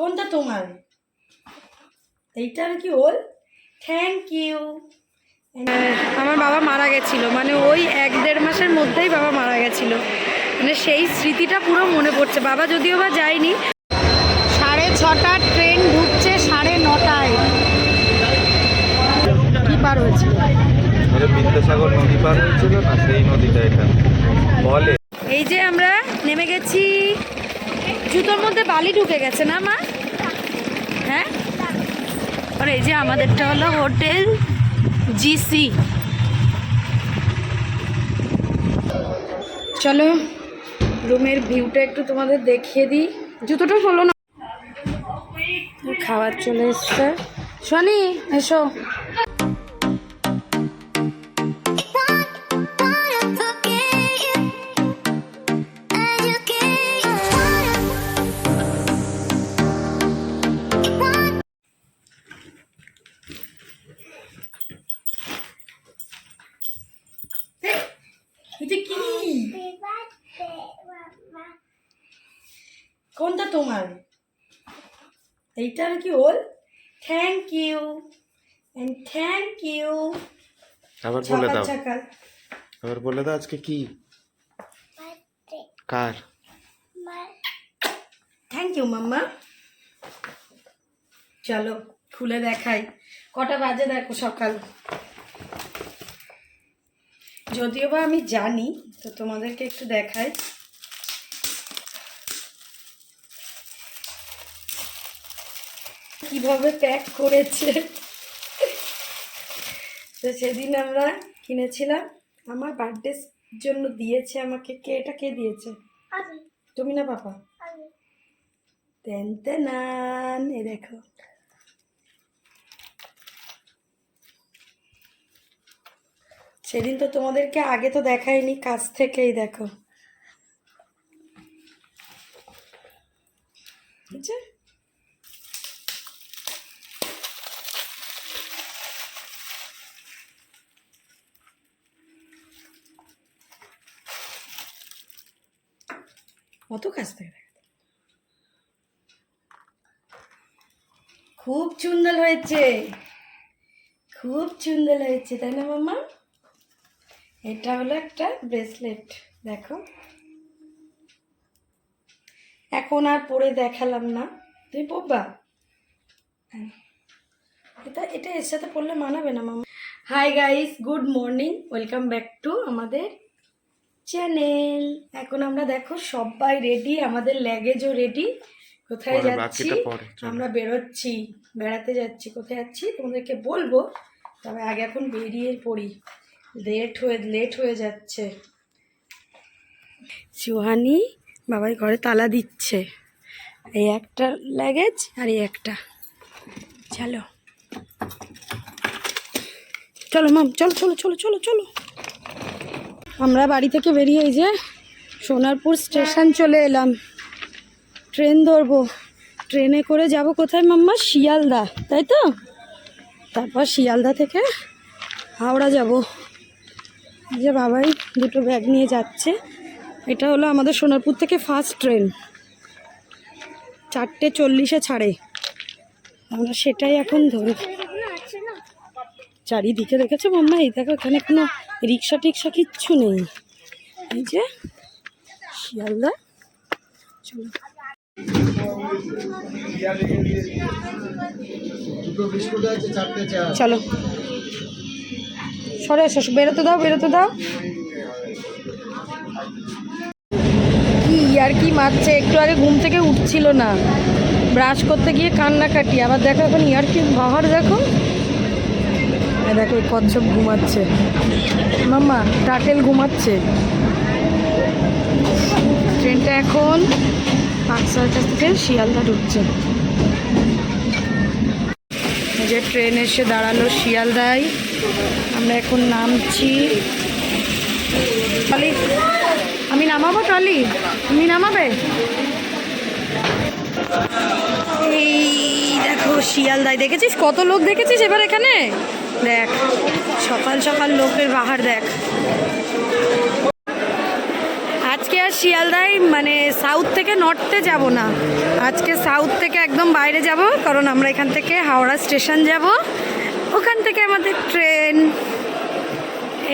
কোনটা তোমার? এইটার কি ওল থ্যাংক ইউ আমার বাবা মারা গেছিল মানে ওই এক দেড় মাসের মধ্যেই বাবা মারা গেছিল। মানে সেই স্মৃতিটা পুরো মনে পড়ছে বাবা যদিও বা যায়নি। সাড়ে ছটার ট্রেন ঢুকছে সাড়ে নটায়। কি পার হয়েছিল? বিদ্যাসাগর নদী পার হয়েছিল না সেই নদীটা এটা। বলে। এই যে আমরা নেমে গেছি। জুতোর মধ্যে বালি ঢুকে গেছে না মা? আর এই যে আমাদেরটা হলো হোটেল জিসি। চলো, রুমের ভিউটা একটু তোমাদের দেখিয়ে দিই। জুতোটা হলো না। খাবার চলে এসছে। শনি এসো। এইটার কি ওল? Thank you and thank you আবার বলে দাও। আবার বলে দাও আজকে কি? কার? থ্যাংক ইউ মাম্মা। চলো খুলে দেখাই। কটা বাজে দেখো সকাল। যদিও বা আমি জানি তো তোমাদেরকে একটু দেখাই। কীভাবে প্যাক করেছে। তো সেদিন আমরা কিনেছিলাম। আমার বার্থডে জন্য দিয়েছে আমাকে। কে এটা কে দিয়েছে? তুমি না পাপা? তেন তেনান এ দেখো। সেদিন তো তোমাদেরকে আগে তো দেখায়নি কাছ থেকেই দেখো। অত কাছ থেকে খুব সুন্দর হয়েছে। খুব সুন্দর হয়েছে, তাই না মাম্মা? এটা হলো একটা ব্রেসলেট, দেখো। এখন আর পরে দেখালাম না। তুমি পড়বা হ্যাঁ। এটা এটা এর সাথে পড়লে মানাবে না মামা hi guys good morning welcome back to আমাদের চ্যানেল এখন আমরা দেখো সবাই রেডি আমাদের ল্যাগেজও রেডি কোথায় যাচ্ছি। আমরা বেরোচ্ছি বেড়াতে যাচ্ছি কোথায় যাচ্ছি তোমাদেরকে বলব। তবে আগে এখন বেরিয়ে পড়ি। লেট হয়ে লেট হয়ে যাচ্ছে। সুহানি বাবাই ঘরে তালা দিচ্ছে। এই একটা লাগেজ আর এই একটা। চলো। চলো মাম চলো চলো চলো চলো চলো। আমরা বাড়ি থেকে বেরিয়ে এই যে সোনারপুর স্টেশন চলে এলাম। ট্রেন ধরবো। ট্রেনে করে যাব কোথায় মাম্মা? শিয়ালদা, তাই তো? তারপর শিয়ালদা থেকে হাওড়া যাব। যে বাবাই দুটো ব্যাগ নিয়ে যাচ্ছে। এটা হলো আমাদের সোনারপুর থেকে ফার্স্ট ট্রেন। চারটে চল্লিশে ছাড়ে। আমরা সেটাই এখন ধরি। চারিদিকে দেখেছ মাম্মা? এই দেখো এখানে কোনো রিক্সা টিক্সা কিচ্ছু নেই। এই যে শিয়ালদা। চলো। চলো। সরে এসো বেরোতে দাও বেরোতে দাও। কি আর কি মারছে? একটু আগে ঘুম থেকে উঠছিল না। ব্রাশ করতে গিয়ে কান্নাকাটি। আবার দেখো এখন ইয়ার কি বাহার দেখো। দেখো কচ্ছপ ঘুমাচ্ছে। মাম্মা, টাটেল ঘুমাচ্ছে। ট্রেনটা এখন পাঁচশোর কাছ থেকে শিয়ালদা ঢুকছে। যে ট্রেন এসে দাঁড়াল শিয়ালদায়। আমরা এখন নামছি। টলি আমি নামাবো টলি তুমি নামাবে? এই দেখো, শিয়ালদায়। দেখেছিস? কত লোক দেখেছিস এবার এখানে? দেখ, সকাল সকাল লোকের বাহার দেখ। আজকে আর শিয়ালদায় মানে সাউথ থেকে নর্থে যাব না। আজকে সাউথ থেকে একদম বাইরে যাব, কারণ আমরা এখান থেকে হাওড়া স্টেশন যাব। ওখান থেকে আমাদের ট্রেন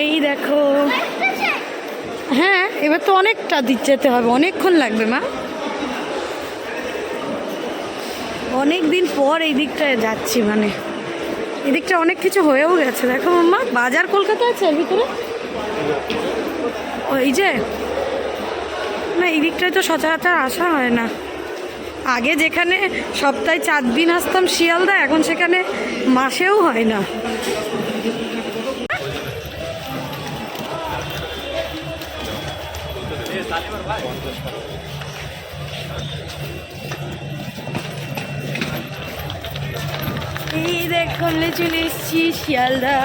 এই দেখো। হ্যাঁ এবার তো অনেকটা যেতে হবে, অনেকক্ষণ লাগবে, মা। অনেক দিন পর এই দিকটায় যাচ্ছি মানে। এদিকটা অনেক কিছু হয়েও গেছে। দেখো মাম্মা, বাজার কলকাতা আছে ভিতরে? ওই যে। না, এই দিকটায় তো সচরাচর আসা হয় না। আগে যেখানে সপ্তাহে চার দিন আসতাম শিয়ালদা, এখন সেখানে মাসেও হয় না। দেখুন চলে এসেছি শিয়ালদা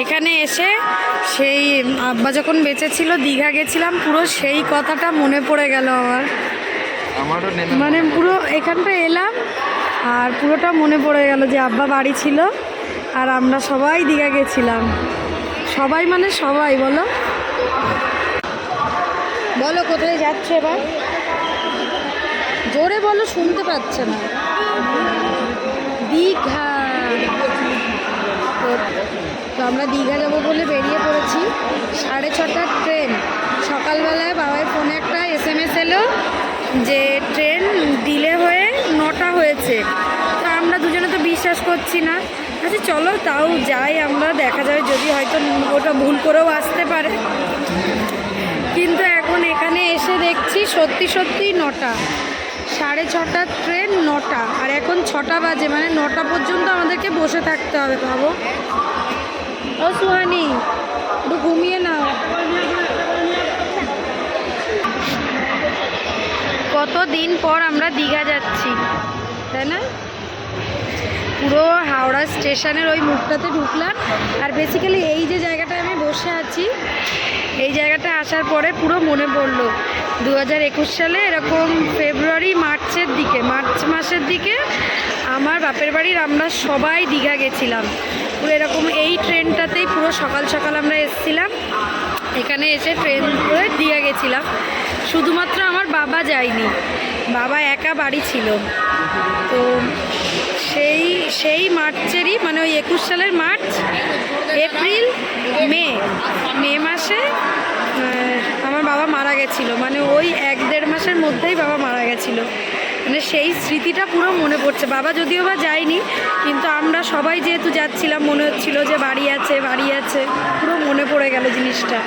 এখানে এসে সেই আব্বা যখন বেঁচে ছিল দীঘা গেছিলাম পুরো সেই কথাটা মনে পড়ে গেল আমার। আমারও মানে পুরো এখানটা এলাম আর পুরোটা মনে পড়ে গেল যে আব্বা বাড়ি ছিল আর আমরা সবাই দীঘা গেছিলাম। সবাই মানে সবাই বলো। বলো কোথায় যাচ্ছে এবার? জোরে বলো শুনতে পাচ্ছে না। দীঘা। তো- আমরা দীঘা যাব বলে বেরিয়ে পড়েছি। সাড়ে ছটার ট্রেন। সকালবেলায় বাবার ফোনে একটা এস এম এস এলো যে ট্রেন ডিলে হয়ে নটা হয়েছে। তো আমরা দুজনে তো বিশ্বাস করছি না। আচ্ছা চলো তাও যাই, আমরা দেখা যাবে যদি হয়তো ওটা ভুল করেও আসতে পারে। কিন্তু এখন এখানে এসে দেখছি সত্যি সত্যি নটা। সাড়ে ছটার ট্রেন নটা। আর এখন ছটা বাজে মানে নটা পর্যন্ত আমাদেরকে বসে থাকতে হবে, ভাবো। ও সুহানি একটু ঘুমিয়ে নাও। কত দিন পর আমরা দীঘা যাচ্ছি, তাই না? পুরো হাওড়া স্টেশনের ওই মুখটাতে ঢুকলাম, আর বেসিক্যালি এই যে জায়গাটায় আমি বসে আছি, এই জায়গাটা আসার পরে পুরো মনে পড়ল দু হাজার একুশ সালে এরকম ফেব্রুয়ারি, মার্চের দিকে, মার্চ মাসের দিকে আমার বাপের বাড়ির আমরা সবাই দীঘা গেছিলাম। পুরো এরকম এই ট্রেনটাতেই পুরো সকাল সকাল আমরা এসেছিলাম। এখানে এসে ট্রেন করে দিয়ে গেছিলাম। শুধুমাত্র আমার বাবা যায়নি, বাবা একা বাড়ি ছিল। তো সেই সেই মার্চেরই মানে ওই একুশ সালের মার্চ, এপ্রিল, মে মে মাসে আমার বাবা মারা গেছিল। মানে ওই এক দেড় মাসের মধ্যেই বাবা মারা গেছিল। মানে সেই স্মৃতিটা পুরো মনে পড়ছে। বাবা যদিও বা যায়নি, কিন্তু আমরা সবাই যেহেতু যাচ্ছিলাম, মনে হচ্ছিল যে বাড়ি আছে বাড়ি আছে, পুরো মনে পড়ে গেল জিনিসটা।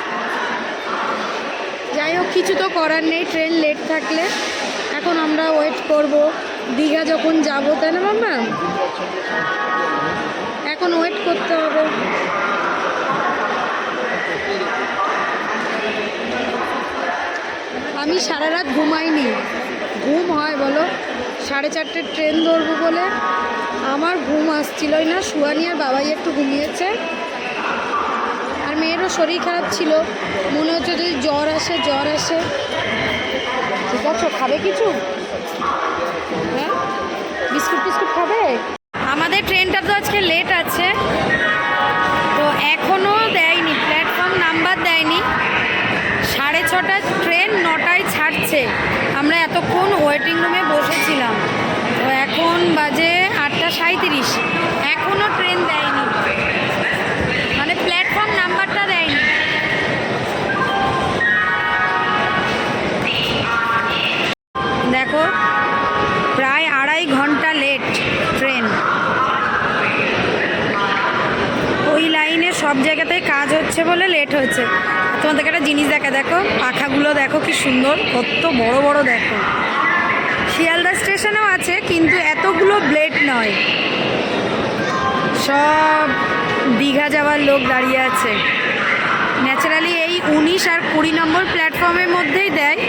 যাই হোক, কিছু তো করার নেই ট্রেন লেট থাকলে। এখন আমরা ওয়েট করব, দীঘা যখন যাব, তাই না মাম্মা? এখন ওয়েট করতে হবে। আমি সারা রাত ঘুমাইনি। ঘুম হয় বলো? সাড়ে চারটে ট্রেন ধরবো বলে আমার ঘুম আসছিলই না। সুয়ানি আর বাবাই একটু ঘুমিয়েছে। আর মেয়েরও শরীর খারাপ ছিল। মনে হচ্ছে যদি জ্বর আসে জ্বর আসে। ঠিক আছে, খাবে কিছু? হ্যাঁ? বিস্কুট টিস্কুট খাবে? আমাদের ট্রেনটা তো আজকে লেট আছে। তো এখনও দেয়নি, প্ল্যাটফর্ম নাম্বার দেয়নি। ছটার ট্রেন নটায় ছাড়ছে। আমরা এতক্ষণ ওয়েটিং রুমে বসেছিলাম। তো এখন বাজে আটটা সাঁত্রিশ এখনও ট্রেন দেয়নি। মানে প্ল্যাটফর্ম নাম্বারটা দেয়নি। দেখো আছে বলে লেট হয়েছে তোমাদেরকে একটা জিনিস দেখা, দেখো, পাখাগুলো দেখো কি সুন্দর, কত বড় বড় দেখো। শিয়ালদা স্টেশনেও আছে, কিন্তু এতগুলো ব্লেড নয়। সব দীঘা যাওয়ার লোক দাঁড়িয়ে আছে। ন্যাচারালি এই উনিশ আর কুড়ি নম্বর প্ল্যাটফর্মের মধ্যেই দেয়।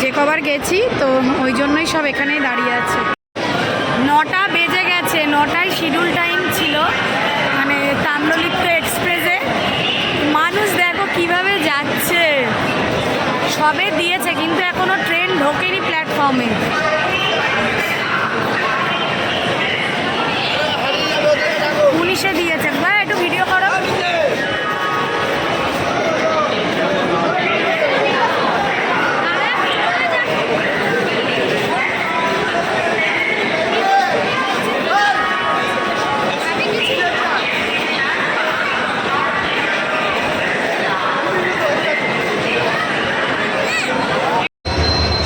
যে কবার গেছি, তো ওই জন্যই সব এখানেই দাঁড়িয়ে আছে। নটা বেজে গেছে, নটায় শিডিউল টাইম ছিল। মানে তাম্রলিপ্ত এক্সপ্রেসে মানুষ দেখো কীভাবে যাচ্ছে সবে দিয়েছে কিন্তু এখনও ট্রেন ঢোকেনি প্ল্যাটফর্মে পুলিশে দিয়েছে বা একটু ভিডিও করো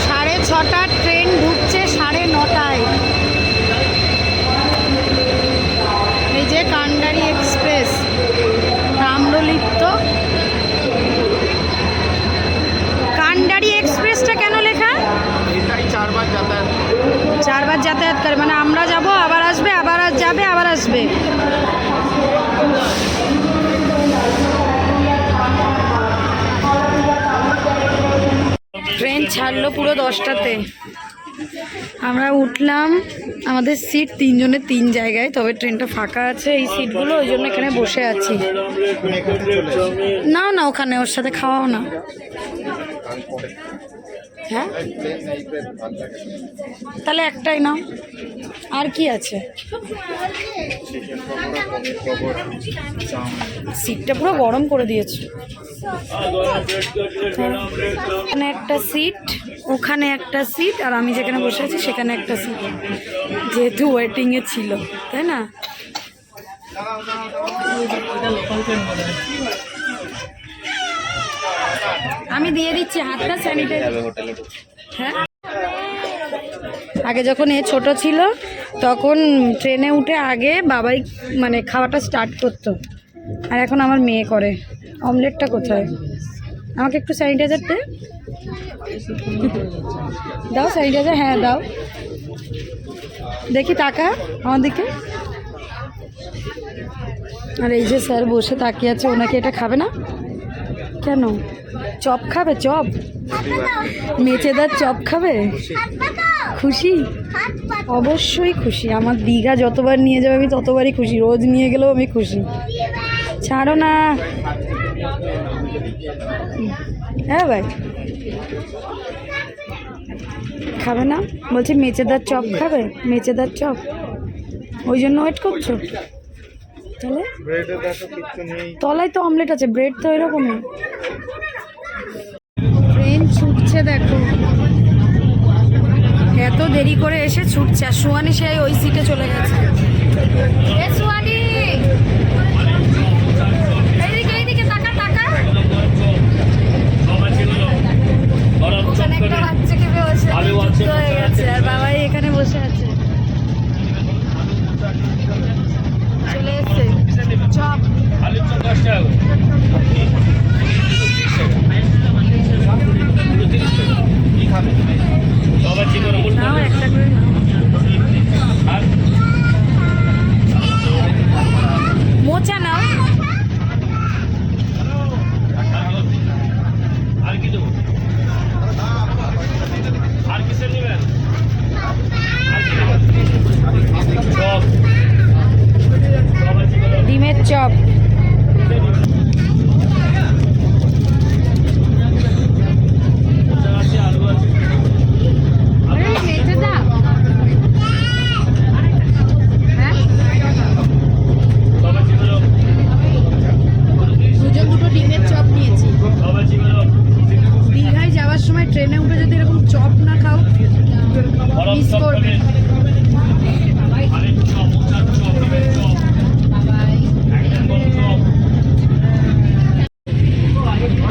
সাড়ে ছটার ট্রেন ঢুকছে সাড়ে নটায় এই যে কান্ডারি এক্সপ্রেস তাম্রলিপ্ত কান্ডারি এক্সপ্রেসটা কেন লেখা এটাই চারবার যাতায়াত চারবার যাতায়াত করে। মানে আমরা যাব, আবার আসবে, আবার যাবে, আবার আসবে। ট্রেন ছাড়লো পুরো দশটাতে। আমরা উঠলাম, আমাদের সিট তিনজনের তিন জায়গায়, তবে ট্রেনটা ফাঁকা আছে এই সিটগুলো, ওই জন্য এখানে বসে আছি। নাও না, ওখানে, ওর সাথে খাওয়াও না। হ্যাঁ? তাহলে একটাই নাও। আর কি আছে? সিটটা পুরো গরম করে দিয়েছে। এখানে একটা সিট, ওখানে একটা সিট, আর আমি যেখানে বসে আছি সেখানে একটা সিট। যেহেতু ওয়েটিংয়ে ছিল, তাই না? আমি দিয়ে দিচ্ছি হাতটা স্যানিটাইজ হ্যাঁ? আগে যখন এ ছোট ছিল তখন ট্রেনে উঠে আগে বাবাই মানে খাওয়াটা স্টার্ট করতো। আর এখন আমার মেয়ে করে। অমলেটটা কোথায়? আমাকে একটু স্যানিটাইজার দে। দাও স্যানিটাইজার হ্যাঁ দাও। দেখি টাকা আমার দিকে। আর এই যে স্যার বসে তাকিয়ে আছে ওনাকে এটা খাবে না? কেন? চপ খাবে, চপ? মেচেদার চপ খাবে? খুশি? অবশ্যই খুশি। আমার দীঘা যতবার নিয়ে যাবে, আমি ততবারই খুশি। রোজ নিয়ে গেলেও আমি খুশি। ছাড়ো না। হ্যাঁ ভাই। খাবে না? বলছি, মেচেদার চপ খাবে? মেচেদার চপ? ওই জন্য ওয়েট করছ? তাহলে তলায় তো অমলেট আছে ব্রেড তো এরকমই। ট্রেন ছুটছে দেখো। এত দেরি করে এসে ছুটছে আর সুয়ানি সেই ওই সিটে চলে গেছে। এ সুয়ানি এইদিকে এইদিকে তাকা তাকা ওখানে একটা বাচ্চাকে বসে যুক্ত হয়ে গেছে আর বাবাই এখানে বসে আছে চলে এসছে চপ কি খাবে নাও একটা করে নাও মোচা নাও আর কি দেবো আর কিসের নেবেন আর কি নেবেন সব সব আছে বলো। ডিমের চপ মোচা আছে আলু আছে সব আছে বলো। দুজন দুটো ডিমের চপ নিয়েছি সব আছে বলো। দীঘায় যাওয়ার সময় ট্রেনে উঠে যদি এরকম চপ না খাও গরম মিস সব করবে খাবেন। আরেক চপ, মোচার চপ, ডিমের চপ। একদম গরম চপ।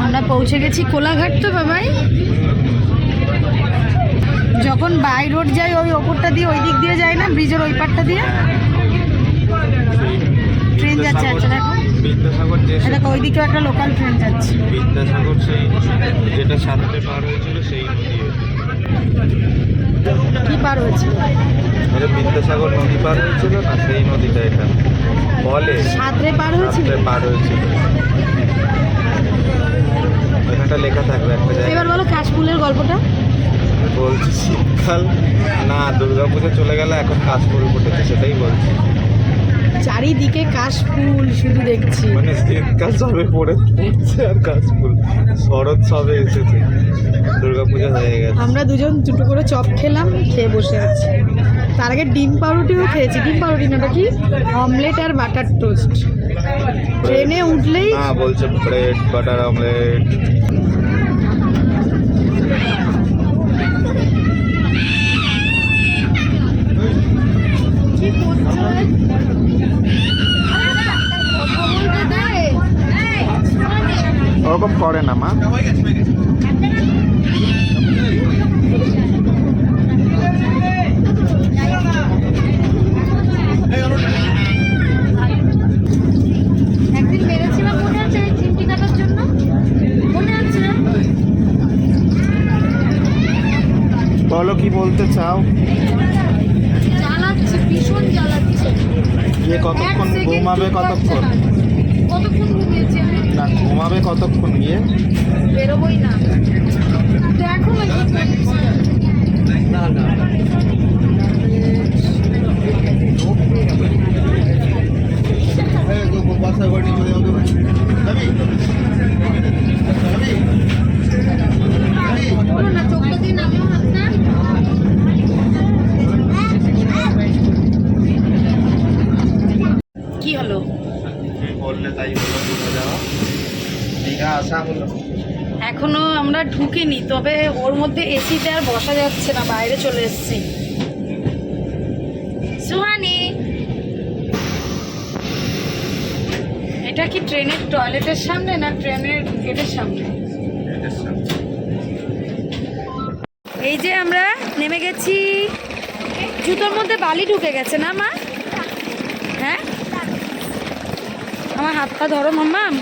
আমরা পৌঁছে গেছি কোলাঘাট তো বাবাই যখন বাই রোড যাই ওই ওপরটা দিয়ে ওই দিক দিয়ে যায় না ব্রিজের ওই পারটা দিয়ে ট্রেন যাচ্ছে আচ্ছা দেখো বিদ্যাসাগর যে এটা ওইদিকেও একটা লোকাল ট্রেন যাচ্ছে। বিদ্যাসাগর সেই যেটা সাতটে পার হয়েছিল সেই নদী। কি পার হয়েছে এটা বিদ্যাসাগর নদী পার হয়েছিল না সেই নদীটা এটা? বলে সাঁতরে পার হয়েছিল? পার হয়েছিল। এখানটা লেখা থাকবে একটা জায়গায়। এবার বলো কাশফুলের গল্পটা। বলছি শীতকাল। না দুর্গাপুজো চলে গেলে এখন কাশফুল ফুটেছে সেটাই বলছি। চারিদিকে কাশফুল শুধু দেখছি। মানে শীতকাল সবে পড়ে পড়ছে আর কাশফুল। শরৎ সবে এসেছে। দুর্গাপুজো হয়ে গেছে। আমরা দুজন দুটো করে চপ খেলাম খেয়ে বসে আছি। তার আগে ডিম পাউরুটিও খেয়েছি। ডিম পাউরুটি না কি? অমলেট আর বাটার টোস্ট। ট্রেনে উঠলেই না বলছে ব্রেড বাটার অমলেট ওরকম করে না মা। বলো কি বলতে চাও? জ্বালাচ্ছে ভীষণ জ্বালাচ্ছে। যে কতক্ষণ ঘুমাবে কতক্ষণ। কতক্ষণ ঘুমিয়েছি? আমি না ঘুমাবে কতক্ষণ গিয়ে? বেরোবই না। দেখো না কি করছে। বলো না চোখটা দিয়ে নামিও হাতটা কি হলো তুমি বললে তাই হলো ঘুরে যাওয়া দীঘা আসা হলো এখনও আমরা ঢুকিনি, তবে ওর মধ্যে এসিতে আর বসা যাচ্ছে না, বাইরে চলে এসেছি। সুহানি! এটা কি ট্রেনের টয়লেটের সামনে না ট্রেনের গেটের সামনে? এই যে আমরা নেমে গেছি। জুতোর মধ্যে বালি ঢুকে গেছে না, মা? হ্যাঁ? আমার হাত পা ধরো মাম্মাম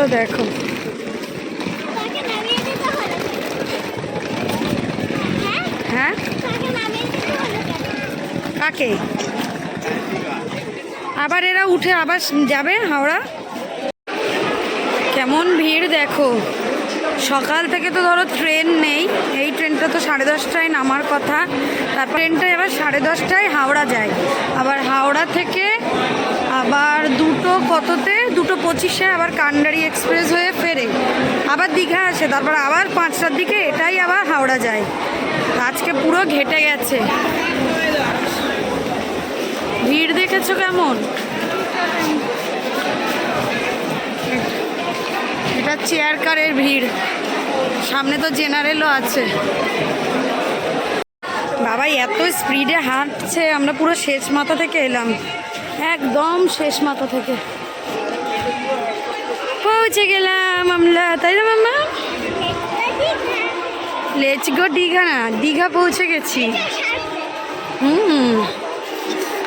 ভিড়ও দেখো। হ্যাঁ? হ্যাঁ? কাকে? আবার এরা উঠে আবার যাবে হাওড়া? কেমন ভিড় দেখো। সকাল থেকে তো ধরো ট্রেন নেই। এই ট্রেনটা তো সাড়ে দশটায় নামার কথা। তারপর ট্রেনটা এবার সাড়ে দশটায় হাওড়া যায়। আবার হাওড়া থেকে আবার দুটো কততে দুটো পঁচিশে, আবার কান্ডারি এক্সপ্রেস হয়ে ফেরে। আবার দীঘা আসে তারপর আবার পাঁচটার দিকে এটাই আবার হাওড়া যায়। আজকে পুরো ঘেটে গেছে। ভিড় দেখেছ কেমন? এটা চেয়ার কারের ভিড়। সামনে তো জেনারেলও আছে। বাবা, এত স্পিডে হাঁটছে, আমরা পুরো শেষ মাথা থেকে এলাম। একদম শেষ মাথা থেকে। পৌঁছে গেলাম আমরা, তাই না মাম্মা? লেচ গো দীঘা না, দীঘা পৌঁছে গেছি। হুম।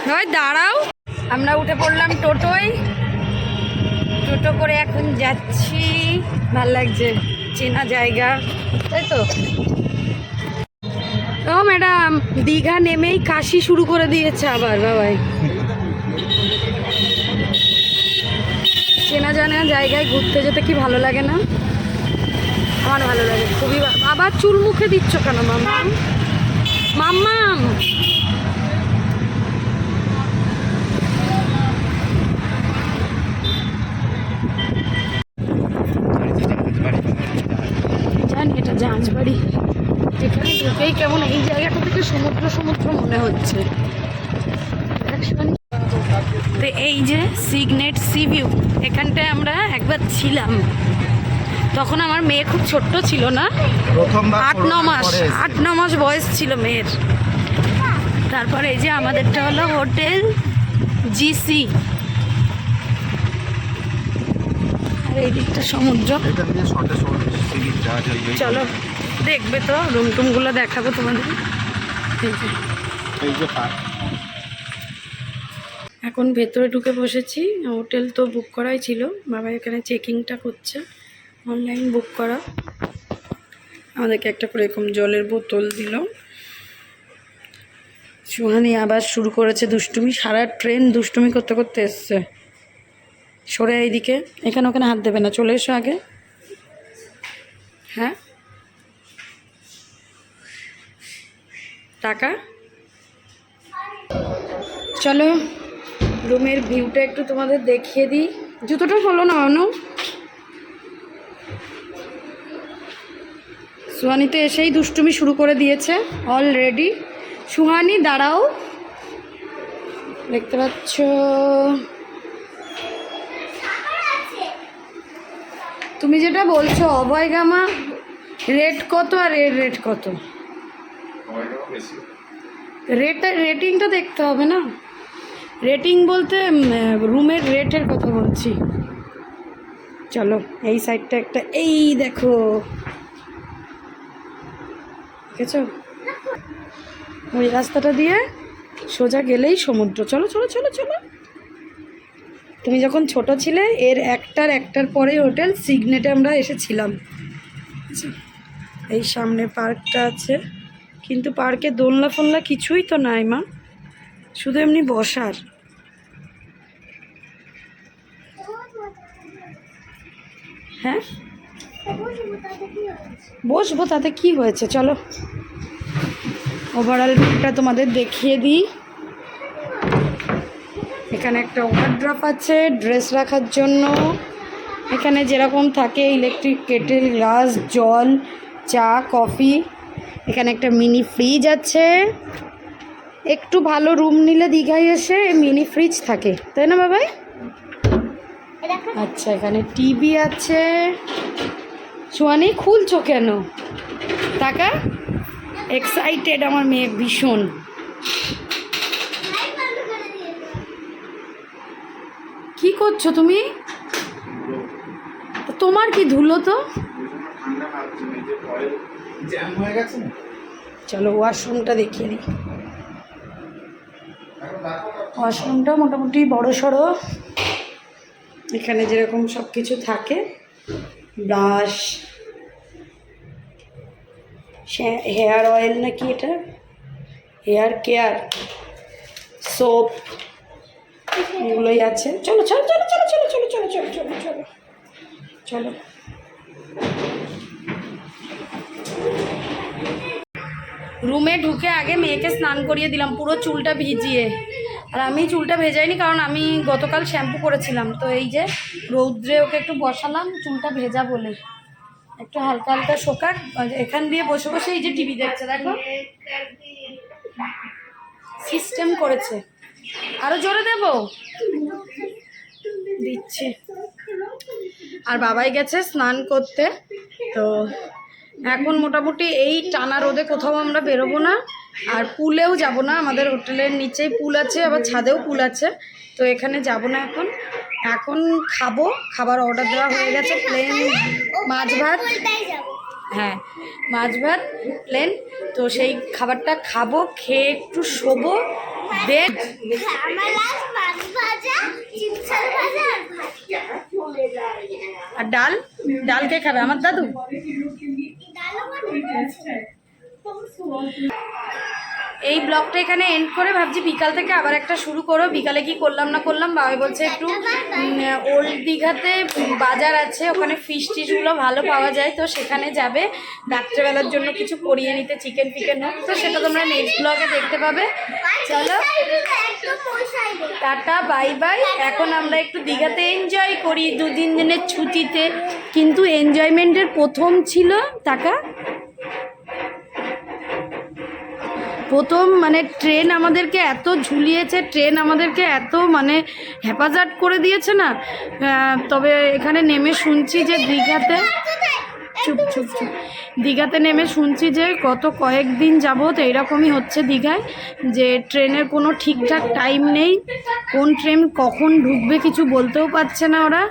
নয় দাঁড়াও। আমরা উঠে পড়লাম টোটোয়। টোটো করে এখন যাচ্ছি। ভালো লাগছে, চেনা জায়গা, তাই তো? ও ম্যাডাম, দীঘা নেমেই কাশি শুরু করে দিয়েছে আবার, বাবাই। চেনা জানা জায়গায় ঘুরতে যেতে কি ভালো লাগে না? আমার ভালো লাগে, খুবই আবার চুল মুখে দিচ্ছ কেন, মাম্মাম? মাম্মাম! এটা জাহাজবাড়ি এখানে ঢুকেই কেমন, এই জায়গাটা থেকে সমুদ্র সমুদ্র মনে হচ্ছে তো এই যে সিগনেট সি ভিউ এখানটায় আমরা একবার ছিলাম। তখন আমার মেয়ে খুব ছোট্ট ছিল না? আট ন মাস আট ন মাস বয়স ছিল মেয়ের। তারপরে এই যে আমাদেরটা হলো হোটেল জিসি। আর এই দিকটা সমুদ্র। চলো দেখবে তো রুম টুমগুলো দেখাবো তোমাদের। এই যে পার্ক। এখন ভেতরে ঢুকে বসেছি। হোটেল তো বুক করাই ছিল। বাবা এখানে চেকিংটা করছে। অনলাইন বুক করা। আমাদেরকে একটা করে এরকম জলের বোতল দিল। সুহানি আবার শুরু করেছে দুষ্টুমি। সারা ট্রেন দুষ্টুমি করতে করতে এসছে। সরে এইদিকে। এখানে ওখানে হাত দেবে না। চলে এসো আগে। হ্যাঁ? টাকা? চলো। রুমের ভিউটা একটু তোমাদের দেখিয়ে দিই। জুতোটা হলো না অনু? সুহানি তো এসেই দুষ্টুমি শুরু করে দিয়েছে অলরেডি সুহানি দাঁড়াও। দেখতে পাচ্ছ। তুমি যেটা বলছো অভয় গামা রেট কত আর এর রেট কত? রেটটা রেটিংটা দেখতে হবে না? রেটিং বলতে রুমের রেটের কথা বলছি। চলো এই সাইডটা একটা এই দেখো। দেখেছ? ওই রাস্তাটা দিয়ে সোজা গেলেই সমুদ্র। চলো চলো চলো চলো। তুমি যখন ছোট ছিলে এর একটার একটার পরে হোটেল সিগনেটে আমরা এসেছিলাম। আচ্ছা, এই সামনে পার্কটা আছে। কিন্তু পার্কে দোলনা ফোলনা কিছুই তো নাই মা। শুধু এমনি বসার। হ্যাঁ? বসবো তাতে কি হয়েছে? চলো। ওভারঅল ভিউটা তোমাদের দেখিয়ে দিই। এখানে একটা ওভারড্রপ আছে ড্রেস রাখার জন্য। এখানে যেরকম থাকে ইলেকট্রিক কেটেল গ্লাস জল, চা কফি এখানে একটা মিনি ফ্রিজ আছে। একটু ভালো রুম নিলে দীঘায় এসে মিনি ফ্রিজ থাকে। তাই না বাবাই? আচ্ছা এখানে টিভি আছে। সোয়ানি খুলছো কেন? টাকা? এক্সাইটেড আমার মেয়ে ভীষণ। কি করছ তুমি? তোমার কি ধুলো তো? চলো ওয়াশরুমটা দেখিয়ে দিই। ওয়াশরুমটা মোটামুটি বড় সড়ো এখানে যেরকম সব কিছু থাকে ব্রাশ হেয়ার অয়েল নাকি এটা হেয়ার কেয়ার সোপ এগুলোই আছে চলো চলো চলো চলো চলো চলো চলো চলো চলো চলো চলো রুমে ঢুকে আগে মেয়েকে স্নান করিয়ে দিলাম পুরো চুলটা ভিজিয়ে আর আমি চুলটা ভেজাইনি কারণ আমি গতকাল শ্যাম্পু করেছিলাম। তো এই যে রৌদ্রে ওকে একটু বসালাম, চুলটা ভেজা বলে। একটু হালকা হালকা শোকাক আর এখান দিয়ে বসে বসে এই যে টিভি দেখছে, দেখো। সিস্টেম করেছে। আরও জোরে দেবো? দিচ্ছি। আর বাবাই গেছে স্নান করতে। তো এখন মোটামুটি এই টানা রোদে কোথাও আমরা বেরোবো না। আর পুলেও যাব না, আমাদের হোটেলের নিচেই পুল আছে, আবার ছাদেও পুল আছে। তো এখানে যাব না এখন। এখন খাব, খাবার অর্ডার দেওয়া হয়ে গেছে প্লেন মাছ ভাত। হ্যাঁ মাছ ভাত প্লেন তো সেই খাবারটা খাব, খেয়ে একটু শোবো আর ডাল? ডাল কে খাবে? আমার দাদু? এই ব্লগটা এখানে এন্ড করে ভাবছি বিকাল থেকে আবার একটা শুরু করো। বিকালে কি করলাম না করলাম, বাবাই বলছে একটু ওল্ড দীঘাতে বাজার আছে, ওখানে ফিশ টিশগুলো ভালো পাওয়া যায়, তো সেখানে যাবে। রাত্রেবেলার জন্য কিছু করিয়ে নিতে চিকেন ফিকেন হোক, তো সেটা তোমরা নেক্সট ব্লগে দেখতে পাবে। চলো। টাটা, বাই বাই। এখন আমরা একটু দীঘাতে এনজয় করি দু তিন দিনের ছুটিতে। কিন্তু এনজয়মেন্টের প্রথম ছিল টাকা। প্রথম মানে ট্রেন আমাদেরকে এত ঝুলিয়েছে, ট্রেন আমাদেরকে এত মানে হেফাজত করে দিয়েছে না? তবে এখানে নেমে শুনছি যে দীঘাতে, চুপ চুপ চুপ, দীঘাতে নেমে শুনছি যে গত কয়েকদিন যাবৎ এইরকমই হচ্ছে দীঘায়, যে ট্রেনের কোনো ঠিকঠাক টাইম নেই, কোন ট্রেন কখন ঢুকবে কিছু বলতেও পারছে না ওরা।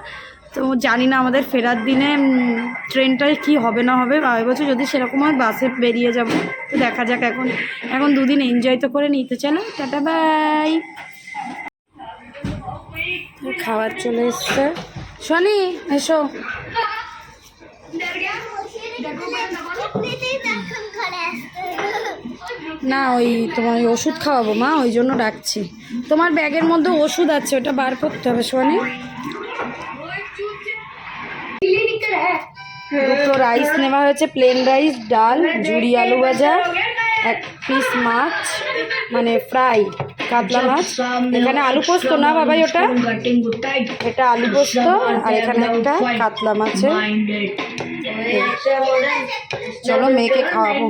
তো জানি না আমাদের ফেরার দিনে উম, ট্রেনটায় কি হবে না হবে এবছর যদি সেরকম হয় বাসে বেরিয়ে যাব। তো দেখা যাক এখন এখন দুদিন এনজয় তো করে নিতে চলো টাটা বাই খাবার চলে এসছে। শনি এসো। না ওই তোমার ওষুধ খাওয়াবো মা ওই জন্য ডাকছি। তোমার ব্যাগের মধ্যে ওষুধ আছে ওটা বার করতে হবে সোয়ানি দুটো রাইস নেওয়া হয়েছে প্লেন রাইস ডাল ঝুড়ি আলু ভাজা এক পিস মাছ মানে ফ্রাই কাতলা মাছ। এখানে আলু পোস্ত না বাবাই ওটা? এটা আলু পোস্ত আর এখানে একটা কাতলা মাছের। চলো মেয়েকে খাওয়াবো।